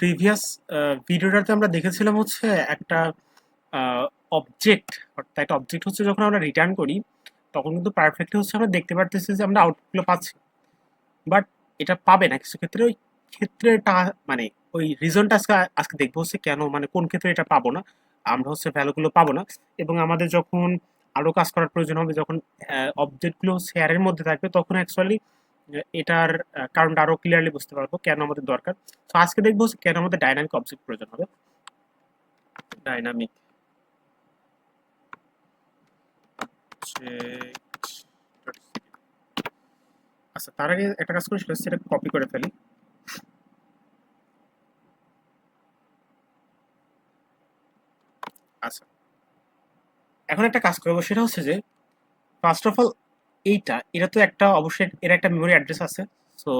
Previous ভিডিওটাতে আমরা দেখেছিলাম হচ্ছে একটা অবজেক্ট অর্থাৎ একটা অবজেক্ট হচ্ছে যখন আমরা রিটার্ন করি, তখন কিন্তু পারফেক্টলি হচ্ছে আমরা দেখতে পারতেছি যে আমরা আউটপুটগুলো পাচ্ছি। বাট এটা পাবে না। কিছু ক্ষেত্রে ওই ক্ষেত্রেটা মানে ওই রিজনটা আজকে আজকে দেখব হচ্ছে কেন মানে কোন ক্ষেত্রে এটা পাবো না। আমরা হচ্ছে ভ্যালুগুলো পাবো না। এবং আমাদের যখন আরও কাজ করার প্রয়োজন হবে, যখন অবজেক্টগুলো শেয়ারের মধ্যে থাকবে, তখন অ্যাকচুয়ালি এটার কারণটা আরও ক্লিয়ারলি বুঝতে পারব কেন আমাদের দরকার। তো আজকে দেখব কেন আমাদের ডাইনামিক অবজেক্ট প্রয়োজন হবে। ডাইনামিক আচ্ছা তার আগে একটা কাজ করি, সেটা কপি করে ফেলি। আচ্ছা এখন একটা কাজ করব, সেটা হচ্ছে যে ফার্স্ট অফ অল এইটা, এটা তো একটা অবশ্যই এর একটা মেমোরি অ্যাড্রেস আছে। সো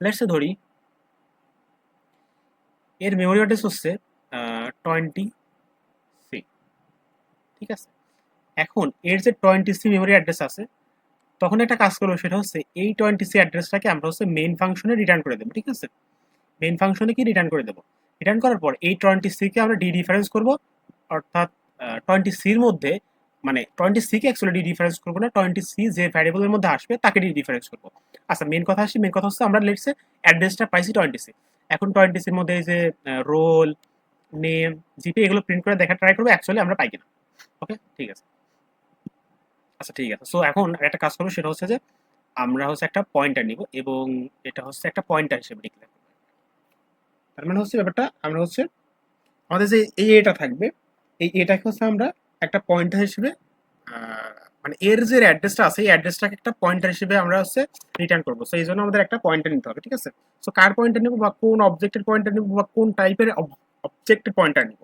লেটস ধরি, এর মেমোরি অ্যাড্রেস হচ্ছে টোয়েন্টি সি ঠিক আছে? এখন এর যে টোয়েন্টি সি মেমোরি অ্যাড্রেস আছে, তখন একটা কাজ করব, সেটা হচ্ছে এই টোয়েন্টি সি অ্যাড্রেসটাকে আমরা হচ্ছে মেইন ফাংশনে রিটার্ন করে দেবো, ঠিক আছে? মেইন ফাংশনে কি রিটার্ন করে দেবো? রিটার্ন করার পর এই টোয়েন্টি সিকে আমরা ডি ডিফারেন্স করব, অর্থাৎ টোয়েন্টি সির মধ্যে মানে টোয়েন্টি সিকে অ্যাকচুয়ালি ডিফারেন্স করব না টোয়েন্টি সি যে ভ্যারিয়েবলের মধ্যে আসবে তাকে ডিফারেন্স করব। আচ্ছা মেন কথা আসি মেন কথা হচ্ছে আমরা লেটসে অ্যাড্রেসটা পাইছি টোয়েন্টি সি এখন টোয়েন্টি সির মধ্যে যে রোল নেম জিপি এগুলো প্রিন্ট করে দেখা ট্রাই করব অ্যাকচুয়ালি আমরা পাই কিনা। ওকে ঠিক আছে। আচ্ছা ঠিক আছে। সো এখন একটা কাজ করব, সেটা হচ্ছে যে আমরা হচ্ছে একটা পয়েন্টার নিব এবং এটা হচ্ছে একটা পয়েন্টার হিসেবে ডিক্লেয়ার করব। তার মানে হচ্ছে ব্যাপারটা, আমরা হচ্ছে আমাদের যে এই এটা থাকবে, এই এটাকে হচ্ছে আমরা একটা পয়েন্টার হিসেবে মানে এর যে অ্যাড্রেসটা আছে, এই অ্যাড্রেসটাকে একটা পয়েন্টার হিসেবে আমরা হচ্ছে রিটার্ন করব। সো এই জন্য আমাদের একটা পয়েন্টার নিতে হবে, ঠিক আছে? সো কার পয়েন্টার নেব বা কোন অবজেক্টের পয়েন্টার নেব বা কোন টাইপের অবজেক্টের পয়েন্টার নিব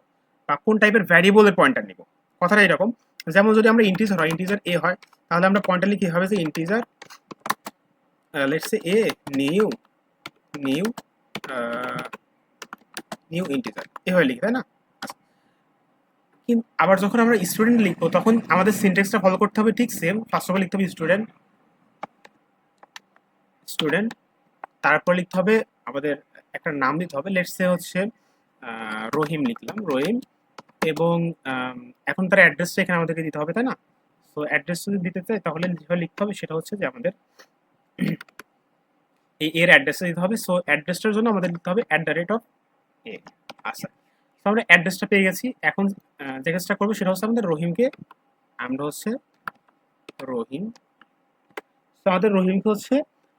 বা কোন টাইপের ভ্যারিয়েবলের পয়েন্টার নিব? কথাটা এরকম, যেমন যদি আমরা ইন্টিজার হয় ইন্টিজার এ হয়, তাহলে আমরা পয়েন্টার লিখি হবে যে integer let's say a new new new integer এভাবে লিখি, তাই না? কিন্তু আবার যখন আমরা স্টুডেন্ট লিখব, তখন আমাদের সিনটেক্সটা ফলো করতে হবে ঠিক সেম ফার্স্ট অফ অল লিখতে হবে স্টুডেন্ট স্টুডেন্ট তারপর লিখতে হবে আমাদের একটা নাম দিতে হবে। লেটস সে হচ্ছে রহিম লিখলাম, রহিম। এবং এখন তার অ্যাড্রেসটা এখানে আমাদেরকে দিতে হবে, তাই না? সো অ্যাড্রেস যদি দিতে চাই, তাহলে যেভাবে লিখতে হবে সেটা হচ্ছে যে আমাদের এই এর অ্যাড্রেসটা দিতে হবে। সো অ্যাড্রেসটার জন্য আমাদের লিখতে হবে at the rate of a আচ্ছা তো আমরা অ্যাড্রেসটা পেয়ে গেছি। এখন যে কাজটা করব সেটা হচ্ছে আমাদের রহিমকে। আমরা হচ্ছে রহিম। তো আমাদের রহিমকে হচ্ছে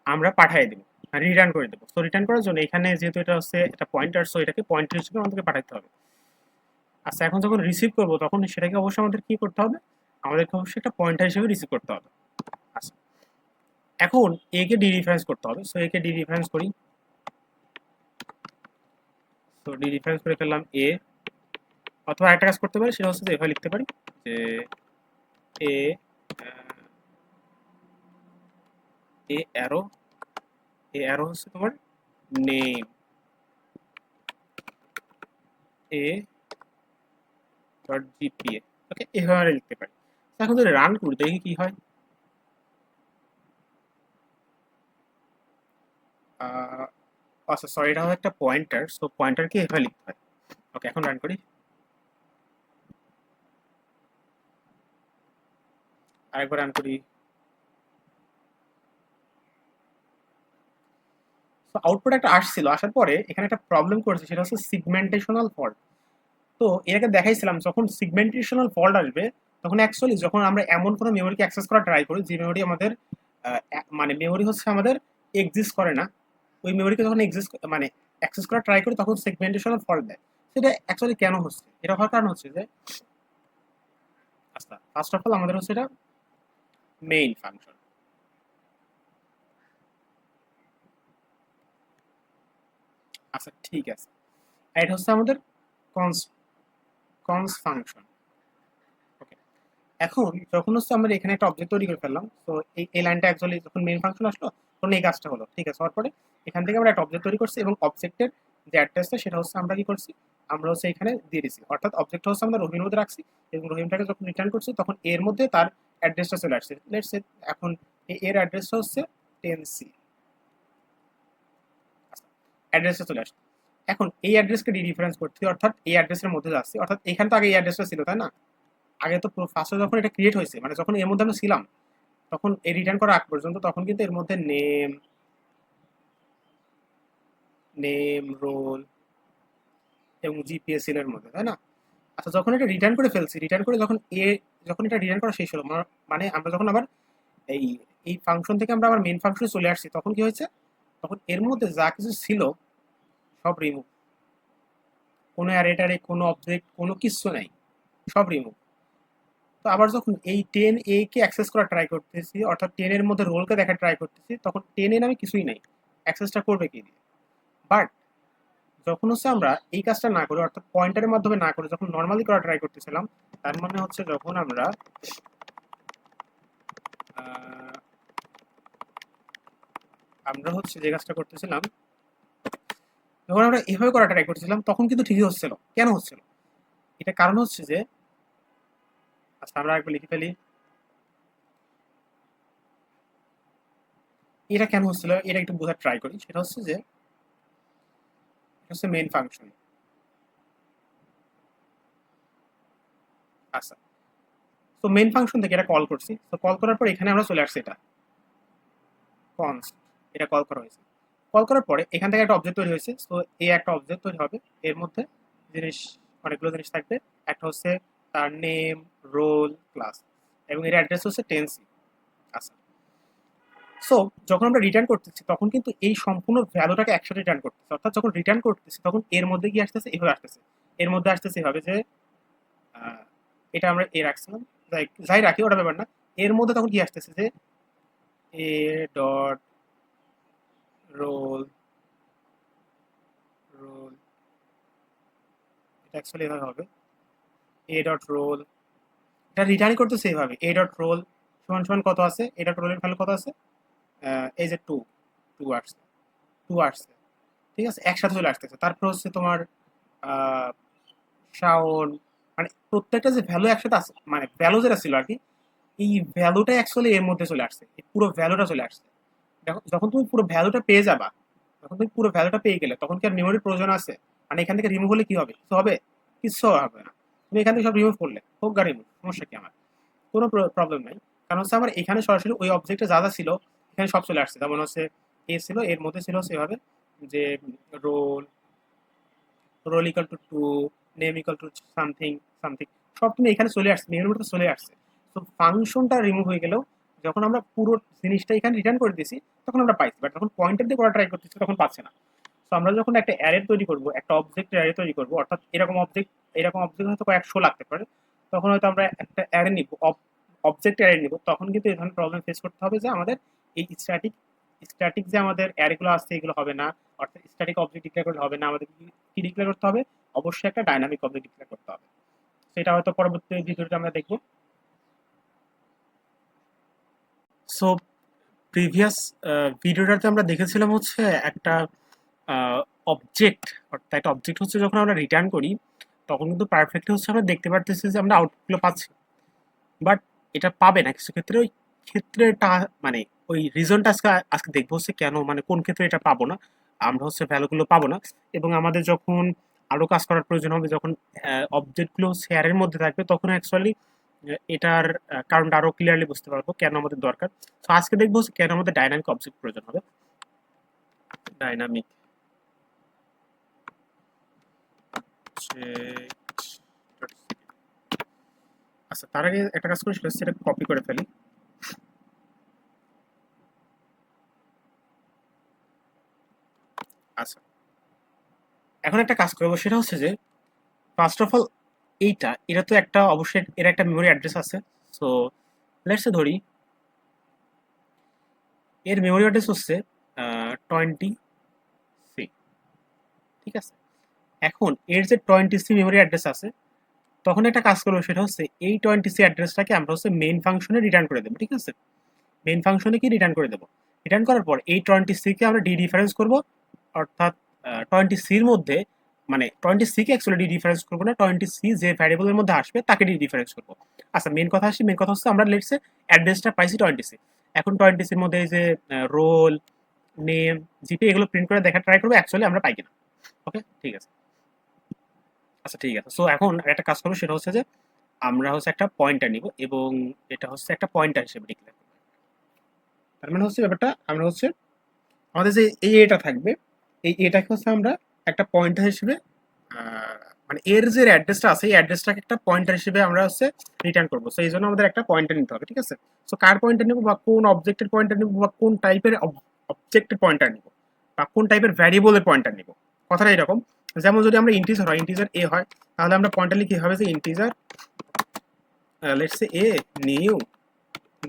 আমরা পাঠিয়ে দেবো রিটার্ন করে দেবো। তো রিটার্ন করার জন্য এখানে যেহেতু এটা হচ্ছে একটা পয়েন্টার সো এটাকে পয়েন্টার হিসেবে আমাদেরকে পাঠাতে হবে। আচ্ছা এখন যখন রিসিভ করব, তখন সেটাকে অবশ্যই আমাদের কি করতে হবে? আমাদেরকে অবশ্যই একটা পয়েন্টার হিসেবে রিসিভ করতে হবে। আচ্ছা এখন একে কে ডি রেফারেন্স করতে হবে। সো একে কে ডি রেফারেন্স করি। তো ডি রেফারেন্স করে ফেললাম এ অথবা একটা কাজ করতে পারি সেটা হচ্ছে এভাবে লিখতে পারি যে এ এ অ্যারো এ অ্যারো হচ্ছে তোমার name a dot G P A okay এভাবে লিখতে পারি। এখন যদি রান করি দেখি কি হয়। আহ, আচ্ছা সরি এটা একটা পয়েন্টার সো পয়েন্টারকে এভাবে লিখতে হয়। ওকে এখন রান করি। আরেকবার রান করি। তো আউটপুট একটা আসছিল, আসার পরে এখানে একটা প্রবলেম করেছে, সেটা হচ্ছে সিগমেন্টেশনাল ফল্ট তো এটাকে দেখাইছিলাম, যখন সিগমেন্টেশনাল ফল্ট আসবে, তখন অ্যাকচুয়ালি যখন আমরা এমন কোনো মেমোরিকে অ্যাক্সেস করা ট্রাই করি, যে মেমোরি আমাদের মানে মেমোরি হচ্ছে আমাদের এক্সিস্ট করে না ওই মেমোরিকে যখন এক্সিস্ট মানে অ্যাক্সেস করা ট্রাই করি, তখন সেগমেন্টেশনাল ফল্ট দেয়। সেটা অ্যাকচুয়ালি কেন হচ্ছে? এটা হওয়ার কারণ হচ্ছে যে আচ্ছা ফার্স্ট অফ অল আমাদের হচ্ছে এটা মেইন ফাংশন আচ্ছা ঠিক আছে। এটা হচ্ছে আমাদের কনস কনস ফাংশন ওকে এখন যখন হচ্ছে আমরা এখানে একটা অবজেক্ট তৈরি করে ফেললাম, তো এই লাইনটা অ্যাকচুয়ালি যখন মেইন ফাংশন আসলো এই কাজটা হলো। ঠিক আছে, হওয়ার পরে এখান থেকে আমরা একটা অবজেক্ট তৈরি করছি এবং অবজেক্টের যে অ্যাড্রেসটা সেটা হচ্ছে আমরা কি করছি? আমরা হচ্ছে এখানে দিয়ে দিচ্ছি অর্থাৎ অবজেক্ট হচ্ছে আমরা রহিমের মধ্যে রাখছি এবং রহিমটাকে যখন রিটার্ন করছি, তখন এর মধ্যে তার অ্যাড্রেসটা চলে আসছে। লেটস এখন এর অ্যাড্রেসটা হচ্ছে টেন সি অ্যাড্রেসটা চলে আসছে। এখন এই অ্যাড্রেসকে ডিফারেন্স করছি অর্থাৎ এই অ্যাড্রেসের মধ্যে যাচ্ছি। অর্থাৎ এখানে তো আগে এই অ্যাড্রেসটা ছিল, তাই না? আগে তো ফার্স্টে যখন এটা ক্রিয়েট হয়েছে মানে যখন এর মধ্যে আমরা ছিলাম তখন এই রিটার্ন করা আগ পর্যন্ত তখন কিন্তু এর মধ্যে নেম নেম রোল এবং জিপিএস এর মধ্যে, তাই না? আচ্ছা যখন এটা রিটার্ন করে ফেলছি রিটার্ন করে যখন এ যখন এটা রিটার্ন করা শেষ হলো মানে আমরা যখন আবার এই এই ফাংশন থেকে আমরা আবার মেন ফাংশনে চলে আসছি, তখন কি হয়েছে? তখন এর মধ্যে যা কিছু ছিল সব রিমুভ কোনো অ্যারেটারে কোনো অবজেক্ট কোনো কিছু নাই, সব রিমুভ তো আবার যখন এই টেন এ কে অ্যাক্সেস করা ট্রাই করতেছি, অর্থাৎ টেন এর মধ্যে রোলকে দেখা ট্রাই করতেছি, তখন টেন এ নামে কিছুই নাই। অ্যাক্সেসটা করবে কি দিয়ে? বাট যখন হচ্ছে আমরা এই কাজটা না করে, অর্থাৎ পয়েন্টারের মাধ্যমে না করে, যখন নর্মালি করা ট্রাই করতেছিলাম, তার মানে হচ্ছে যখন আমরা আমরা হচ্ছে যে কাজটা করতেছিলাম, যখন আমরা এভাবে করা ট্রাই করতেছিলাম, তখন কিন্তু ঠিকই হচ্ছিল। কেন হচ্ছিল? এটা কারণ হচ্ছে যে আচ্ছা আমরা একবার লিখে ফেলি। এটা কেন হচ্ছিল? এটা একটু বোঝার ট্রাই করি। সেটা হচ্ছে যে, এটা হচ্ছে মেইন ফাংশন আচ্ছা তো মেইন ফাংশন থেকে এটা কল করছি। তো কল করার পর এখানে আমরা চলে আসছি এটা। কনস্ট এটা কল করা হয়েছে। কল করার পরে এখান থেকে একটা অবজেক্ট তৈরি হয়েছে। তো এই একটা অবজেক্ট তৈরি হবে। এর মধ্যে জিনিস, অনেকগুলো জিনিস থাকবে। একটা হচ্ছে তার নেম রোল ক্লাস এবং এর অ্যাড্রেস হচ্ছে টেন্সি আচ্ছা। সো যখন আমরা রিটার্ন করতেছি, তখন কিন্তু এই সম্পূর্ণ ভ্যালুটাকে একসাথে রিটার্ন করতেছি। অর্থাৎ যখন রিটার্ন করতেছি, তখন এর মধ্যে কি আসতেছে? এভাবে আসতেছে। এর মধ্যে আসতেছে এভাবে যে এটা আমরা এ রাখছিলাম যাই যাই রাখি, ওটা ব্যাপার না। এর মধ্যে তখন কি আসতেছে যে এ ডট রোল রোল এটা অ্যাকচুয়ালি এভাবে হবে। এ ডট রোল এটা রিটার্ন করতেছে এইভাবে এ ডট রোল সমান সমান কত আছে? এ ডট রোলের ভ্যালু কত আছে? এই যে টু টু আসছে টু আসছে। ঠিক আছে? একসাথে চলে আসতেছে। তারপর হচ্ছে তোমার শাওন মানে প্রত্যেকটা যে ভ্যালু একসাথে আছে মানে ভ্যালু যেটা ছিল আর কি, এই ভ্যালুটা অ্যাকচুয়ালি এর মধ্যে চলে আসছে। এই পুরো ভ্যালুটা চলে আসছে। দেখো, যখন তুমি পুরো ভ্যালুটা পেয়ে যাবা, যখন তুমি পুরো ভ্যালুটা পেয়ে গেলে, তখন কি আর মেমোরির প্রয়োজন আছে? মানে এখান থেকে রিমুভ হলে কি হবে? কিছু হবে? কিছু হবে না। তুমি এখান থেকে সব রিমুভ করলে হোক গা রিমুভ সমস্যা কি আমার? কোনো প্রবলেম নাই। কারণ হচ্ছে আমার এখানে সরাসরি ওই অবজেক্টে যা যা ছিল, এখানে সব চলে আসছে। যেমন হচ্ছে এ ছিল, এর মধ্যে ছিল সেভাবে যে roll roll equal to to name equal to something something সব তুমি এখানে চলে আসছে মেয়ের মধ্যে চলে আসছে। তো ফাংশনটা রিমুভ হয়ে গেলেও যখন আমরা পুরো জিনিসটা এখানে রিটার্ন করে দিয়েছি, তখন আমরা পাইছি। বাট যখন পয়েন্টের দিয়ে করা ট্রাই করতেছি, তখন পাচ্ছে না। তো আমরা যখন একটা অ্যারে তৈরি করব, একটা অবজেক্টের অ্যারে তৈরি করব, অর্থাৎ এরকম অবজেক্ট এরকম অবজেক্ট হয়তো কয়েকশো লাগতে পারে, তখন হয়তো আমরা একটা অ্যারে নিব অবজেক্ট অ্যারে নিব, তখন কিন্তু এই ধরনের প্রবলেম ফেস করতে হবে যে আমাদের এই স্ট্যাটিক স্ট্যাটিক যে আমাদের অ্যারেগুলো আসছে এগুলো হবে না, অর্থাৎ স্ট্যাটিক অবজেক্ট ডিক্লেয়ার করলে হবে না, আমাদের কি- ডিক্লেয়ার করতে হবে? অবশ্যই একটা ডাইনামিক অবজেক্ট ডিক্লেয়ার করতে হবে। সেটা হয়তো পরবর্তী ভিডিওতে আমরা দেখব। সো প্রিভিয়াস ভিডিওটাতে আমরা দেখেছিলাম হচ্ছে একটা অবজেক্ট অর্থাৎ একটা অবজেক্ট হচ্ছে যখন আমরা রিটার্ন করি, তখন কিন্তু পারফেক্ট হচ্ছে আমরা দেখতে পারতেছি যে আমরা আউটপুটগুলো পাচ্ছি। বাট এটা পাবে না, কিছু ক্ষেত্রে ওই ক্ষেত্রেটা মানে ওই রিজনটা আজকে আজকে দেখব হচ্ছে কেন মানে কোন ক্ষেত্রে এটা পাবো না। আমরা হচ্ছে ভ্যালুগুলো পাবো না। এবং আমাদের যখন আরও কাজ করার প্রয়োজন হবে, যখন অবজেক্টগুলো শেয়ারের মধ্যে থাকবে, তখন অ্যাকচুয়ালি এটার কারণটা আরও ক্লিয়ারলি বুঝতে পারব কেন আমাদের দরকার। তো আজকে দেখব কেন আমাদের ডাইনামিক অবজেক্ট প্রয়োজন হবে। ডাইনামিক আচ্ছা তার আগে একটা কাজ করি সেটা কপি করে ফেলি। আচ্ছা এখন একটা কাজ করব, সেটা হচ্ছে যে ফার্স্ট অফ অল এইটা, এটা তো একটা, অবশ্যই এর একটা মেমোরি অ্যাড্রেস আছে। সো লেটসে ধরি, এর মেমোরি অ্যাড্রেস হচ্ছে টোয়েন্টি সি ঠিক আছে? এখন এর যে টোয়েন্টি সি মেমোরি অ্যাড্রেস আছে, তখন একটা কাজ করব, সেটা হচ্ছে এই টোয়েন্টি সি অ্যাড্রেসটাকে আমরা হচ্ছে মেন ফাংশনে রিটার্ন করে দেবো, ঠিক আছে? মেইন ফাংশনে কি রিটার্ন করে দেবো? রিটার্ন করার পর এই টোয়েন্টি সিকে আমরা ডি ডিফারেন্স করব, অর্থাৎ টোয়েন্টি সির মধ্যে মানে টোয়েন্টি সিকে অ্যাকচুয়ালি ডি ডিফারেন্স করব না টোয়েন্টি সি যে ভ্যারিয়েবলের মধ্যে আসবে, তাকে ডি ডিফারেন্স করব। আচ্ছা মেন কথা আসি মেন কথা হচ্ছে আমরা লেটসে অ্যাড্রেসটা পাইছি টোয়েন্টি সি এখন টোয়েন্টি সির মধ্যে এই যে রোল নেম জিপে এগুলো প্রিন্ট করে দেখা ট্রাই করব অ্যাকচুয়ালি আমরা পাই কিনা ওকে ঠিক আছে। আচ্ছা ঠিক আছে। সো এখন একটা কাজ করব সেটা হচ্ছে যে আমরা হচ্ছে একটা পয়েন্টার নিব এবং এটা হচ্ছে একটা পয়েন্টার হিসেবে ডিক্লেয়ার করব। তার মানে হচ্ছে ব্যাপারটা, আমরা হচ্ছে আমাদের যে এই এটা থাকবে, এই এটাকে হচ্ছে আমরা একটা পয়েন্টার হিসেবে মানে এর যে অ্যাড্রেসটা আছে, এই অ্যাড্রেসটাকে একটা পয়েন্টার হিসেবে আমরা হচ্ছে রিটার্ন করব। সো এই জন্য আমাদের একটা পয়েন্টার নিতে হবে, ঠিক আছে? সো কার পয়েন্টার নিব বা কোন অবজেক্টের পয়েন্টার নিব বা কোন টাইপের অবজেক্টের পয়েন্টার নিব বা কোন টাইপের ভ্যারিয়েবলের পয়েন্টার নিব? কথাটা এরকম। যেমন যদি আমরা ইন্টিজার হয় ইন্টিজার এ হয়, তাহলে আমরা পয়েন্টার লিখি, হবে যে integer let's say a new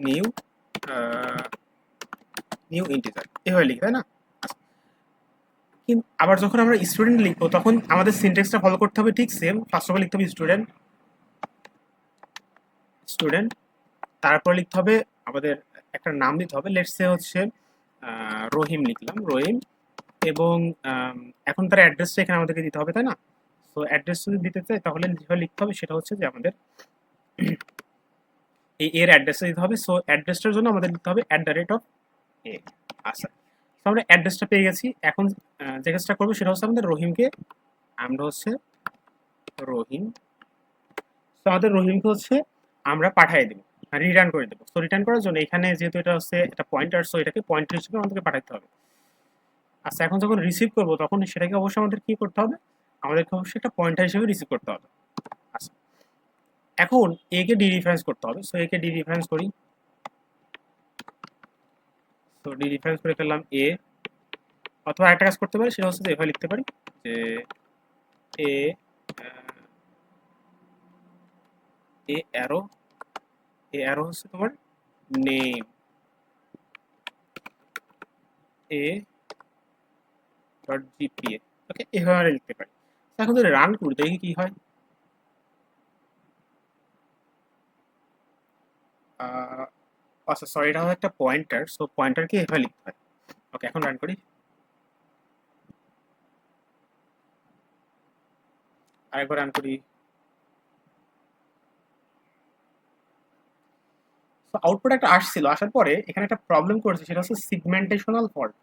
new new integer এভাবে লিখি, তাই না? কিন্তু আবার যখন আমরা স্টুডেন্ট লিখব, তখন আমাদের সিনটেক্সটা ফলো করতে হবে ঠিক সেম ফার্স্ট অফ অল লিখতে হবে স্টুডেন্ট স্টুডেন্ট তারপর লিখতে হবে আমাদের একটা নাম দিতে হবে লেটস সে হচ্ছে রহিম লিখলাম, রহিম এবং এখন তার অ্যাড্রেসটা এখানে আমাদেরকে দিতে হবে, তাই না? তো অ্যাড্রেস যদি দিতে চাই তাহলে যেভাবে লিখতে হবে সেটা হচ্ছে যে আমাদের এই এর অ্যাড্রেসটা দিতে হবে। সো অ্যাড্রেসটার জন্য আমাদের দিতে হবে at the rate of a আচ্ছা। তো আমরা অ্যাড্রেসটা পেয়ে গেছি। এখন যে কাজটা করব সেটা হচ্ছে আমাদের রহিমকে, আমরা হচ্ছে রহিম। তো আমাদের রহিমকে হচ্ছে আমরা পাঠিয়ে দেবো রিটার্ন করে দেবো। তো রিটার্ন করার জন্য এখানে যেহেতু এটা হচ্ছে একটা পয়েন্টার সো এটাকে পয়েন্টার হিসেবে আমাদেরকে পাঠাতে হবে। আচ্ছা এখন যখন রিসিভ করব, তখন সেটাকে অবশ্যই আমাদের কি করতে হবে? আমাদেরকে অবশ্যই একটা পয়েন্টার হিসেবে রিসিভ করতে হবে। আচ্ছা এখন এ কে ডি রেফারেন্স করতে হবে। সো এ কে ডি রেফারেন্স করি। তো ডি রেফারেন্স করে ফেললাম এ অথবা একটা কাজ করতে পারি, সেটা হচ্ছে এভাবে লিখতে পারি যে এ এ অ্যারো এ অ্যারো হচ্ছে তোমার name a dot GPA okay এভাবে লিখতে পারি। এখন যদি রান করি, দেখি কি হয়। আচ্ছা সরি এটা একটা পয়েন্টার সো পয়েন্টারকে এভাবে লিখতে হয়। ওকে এখন রান করি। আরেকবার রান করি। আউটপুট একটা আসছিল, আসার পরে এখানে একটা প্রবলেম করেছে, সেটা হচ্ছে সিগমেন্টেশনাল ফল্ট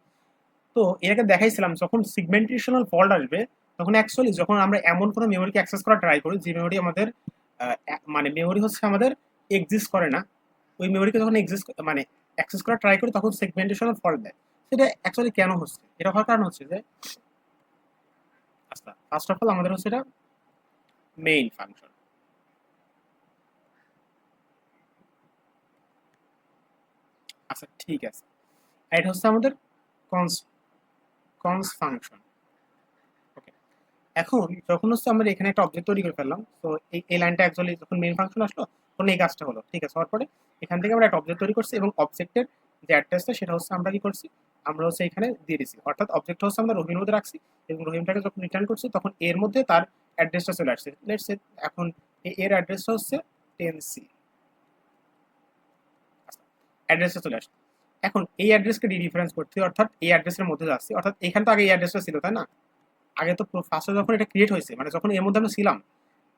তো এটাকে দেখাইছিলাম, যখন সিগমেন্টেশনাল ফল্ট আসবে, তখন অ্যাকচুয়ালি যখন আমরা এমন কোনো মেমোরিকে অ্যাক্সেস করা ট্রাই করি, যে মেমোরি আমাদের মানে মেমোরি হচ্ছে আমাদের এক্সিস্ট করে না, ওই মেমোরিকে যখন এক্সিস্ট মানে অ্যাক্সেস করা ট্রাই করি, তখন সেগমেন্টেশনাল ফল্ট দেয়। সেটা অ্যাকচুয়ালি কেন হচ্ছে? এটা হওয়ার কারণ হচ্ছে যে আচ্ছা ফার্স্ট অফ অল আমাদের হচ্ছে এটা মেইন ফাংশন আচ্ছা ঠিক আছে। এটা হচ্ছে আমাদের কনস কনস ফাংশন ওকে এখন যখন হচ্ছে আমরা এখানে একটা অবজেক্ট তৈরি করে ফেললাম তো এই এই লাইনটা অ্যাকচুয়ালি যখন মেইন ফাংশন আসলো, তখন এই কাজটা হলো, ঠিক আছে? হওয়ার পরে এখান থেকে আমরা একটা অবজেক্ট তৈরি করছি এবং অবজেক্টের যে অ্যাড্রেসটা সেটা হচ্ছে আমরা কি করছি? আমরা হচ্ছে এখানে দিয়ে দিছি। অর্থাৎ অবজেক্ট হচ্ছে আমরা রহিমের মধ্যে রাখছি এবং রহিমটাকে যখন রিটার্ন করছি, তখন এর মধ্যে তার অ্যাড্রেসটা চলে আসছে। লেটস এখন এর অ্যাড্রেসটা হচ্ছে টেন সি অ্যাড্রেসটা চলে আসছে। এখন এই অ্যাড্রেসকে ডি রেফারেন্স করতে অর্থাৎ এই অ্যাড্রেসের মধ্যে যাচ্ছে। অর্থাৎ এখানে তো আগে এই অ্যাড্রেসটা ছিল, তাই না? আগে তো ফার্স্টে যখন এটা ক্রিয়েট হয়েছে মানে যখন এর মধ্যে আমরা ছিলাম,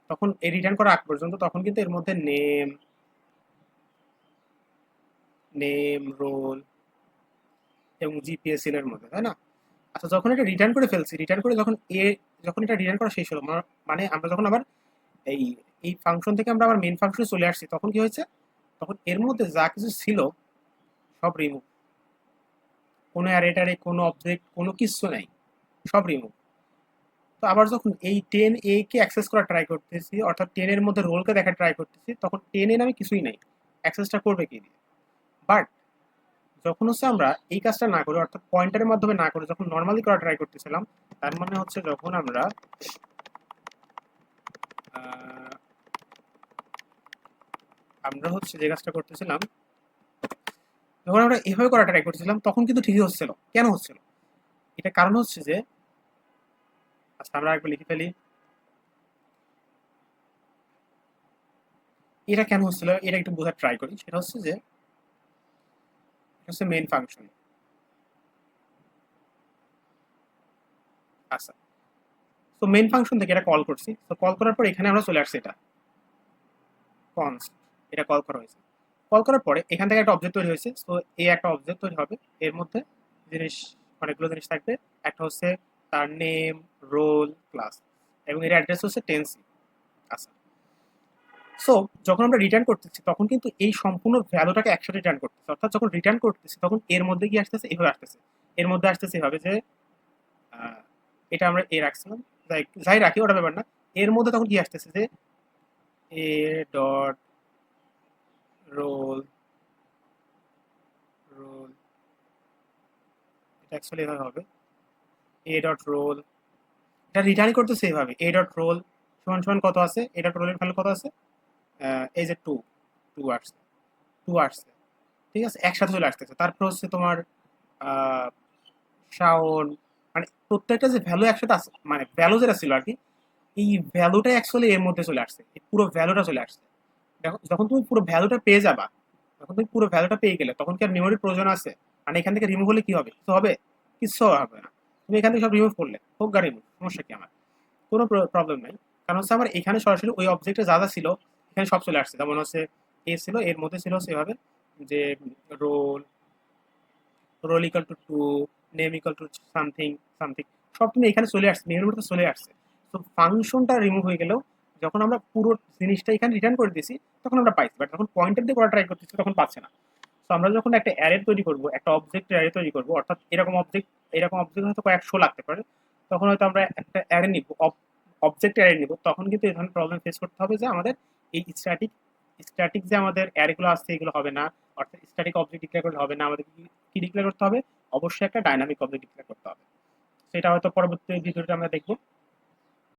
তখন এই রিটার্ন করা আগ পর্যন্ত, তখন কিন্তু এর মধ্যে নেম নেম রোল এবং জিপিএস এর মধ্যে, তাই না? আচ্ছা যখন এটা রিটার্ন করে ফেলছি রিটার্ন করে যখন এ, যখন এটা রিটার্ন করা শেষ হলো মানে আমরা যখন আবার এই এই ফাংশন থেকে আমরা আবার মেন ফাংশনে চলে আসছি, তখন কি হয়েছে? তখন এর মধ্যে যা কিছু ছিল সব রিমুভ কোনো অ্যারেটারে কোনো অবজেক্ট কোনো কিছু নাই। সব রিমুভ তো আবার যখন এই টেন এ কে অ্যাক্সেস করা ট্রাই করতেছি, অর্থাৎ টেনের মধ্যে রোলকে দেখা ট্রাই করতেছি, তখন টেন এ নামে কিছুই নাই। অ্যাক্সেসটা করবে কি দিয়ে? বাট যখন হচ্ছে আমরা এই কাজটা না করি, অর্থাৎ পয়েন্টারের মাধ্যমে না করে, যখন নর্মালি করা ট্রাই করতেছিলাম, তার মানে হচ্ছে যখন আমরা আমরা হচ্ছে যে কাজটা করতেছিলাম যখন আমরা এভাবে করা ট্রাই করতেছিলাম, তখন কিন্তু ঠিকই হচ্ছিল। কেন হচ্ছিল? এটা কারণ হচ্ছে যে আচ্ছা আমরা একবার লিখে ফেলি। এটা কেন হচ্ছিল? এটা একটু বোঝার ট্রাই করি। সেটা হচ্ছে যে হচ্ছে মেইন ফাংশন আচ্ছা তো মেইন ফাংশন থেকে এটা কল করছি। তো কল করার পর এখানে আমরা চলে আসছি এটা। কনস্ট এটা কল করা হয়েছে। কল করার পরে এখান থেকে একটা অবজেক্ট তৈরি হয়েছে। সো এই একটা অবজেক্ট তৈরি হবে। এর মধ্যে জিনিস, অনেকগুলো জিনিস থাকবে। একটা হচ্ছে তার নেম রোল ক্লাস এবং এর অ্যাড্রেস হচ্ছে টেন সি আচ্ছা। সো যখন আমরা রিটার্ন করতেছি, তখন কিন্তু এই সম্পূর্ণ ভ্যালুটাকে একসাথে রিটার্ন করতেছি। অর্থাৎ যখন রিটার্ন করতেছি, তখন এর মধ্যে কি আসতেছে? এভাবে আসতেছে। এর মধ্যে আসতেছে এভাবে যে এটা আমরা এ রাখছিলাম। যাই রাখি, ওটা ব্যাপার না। এর মধ্যে তখন কি আসতেছে যে এ ডট রোল রোল এটা অ্যাকচুয়ালি এভাবে হবে। এ ডট রোল এটা রিটার্ন করতেছে এভাবে। এ ডট রোল সমান সমান কত আছে? এ ডট রোলের ভ্যালু কত আছে? এই যে টু টু আসছে। টু আসছে। ঠিক আছে? একসাথে চলে আসতেছে। তারপর হচ্ছে তোমার শাওন মানে প্রত্যেকটা যে ভ্যালু একসাথে আছে মানে ভ্যালু যেটা ছিল আর কি, এই ভ্যালুটা অ্যাকচুয়ালি এর মধ্যে চলে আসছে। পুরো ভ্যালুটা চলে আসছে। যখন তুমি পুরো ভ্যালুটা পেয়ে যাবা, যখন তুমি পুরো ভ্যালুটা পেয়ে গেলে, তখন কি আর মেমোরির প্রয়োজন আছে? মানে এখান থেকে রিমুভ হলে কি হবে? কিছু হবে? কিছু হবে না। তুমি এখান থেকে সব রিমুভ করলে। হোক গা রিমুভ সমস্যা কি আমার? কোনো প্রবলেম নাই। কারণ হচ্ছে আমার এখানে সরাসরি ওই অবজেক্টে যা যা ছিল, এখানে সব চলে আসছে। যেমন হচ্ছে এ ছিল, এর মধ্যে ছিল সেভাবে যে roll roll equal to to name equal to something something সব তুমি এখানে চলে আসছে মধ্যে চলে আসছে। তো ফাংশনটা রিমুভ হয়ে গেলেও যখন আমরা পুরো জিনিসটা এখানে রিটার্ন করে দিয়েছি, তখন আমরা পাইছি। বাট যখন পয়েন্টার দিয়ে করা ট্রাই করতেছি, তখন পাচ্ছে না। তো আমরা যখন একটা অ্যারে তৈরি করব, একটা অবজেক্ট অ্যারে তৈরি করব, অর্থাৎ এরকম অবজেক্ট এরকম অবজেক্ট হয়তো কয়েকশো লাগতে পারে, তখন হয়তো আমরা একটা অ্যারে নিব অবজেক্ট অ্যারে নিব। তখন কিন্তু এই ধরনের প্রবলেম ফেস করতে হবে যে আমাদের এই স্ট্যাটিক স্ট্যাটিক যে আমাদের অ্যারেগুলো আসছে, এগুলো হবে না। অর্থাৎ স্ট্যাটিক অবজেক্ট ডিক্লেয়ার করলে হবে না। আমাদের কি- ডিক্লেয়ার করতে হবে? অবশ্যই একটা ডাইনামিক অবজেক্ট ডিক্লেয়ার করতে হবে। সেটা হয়তো পরবর্তী ভিডিওতে আমরা দেখব।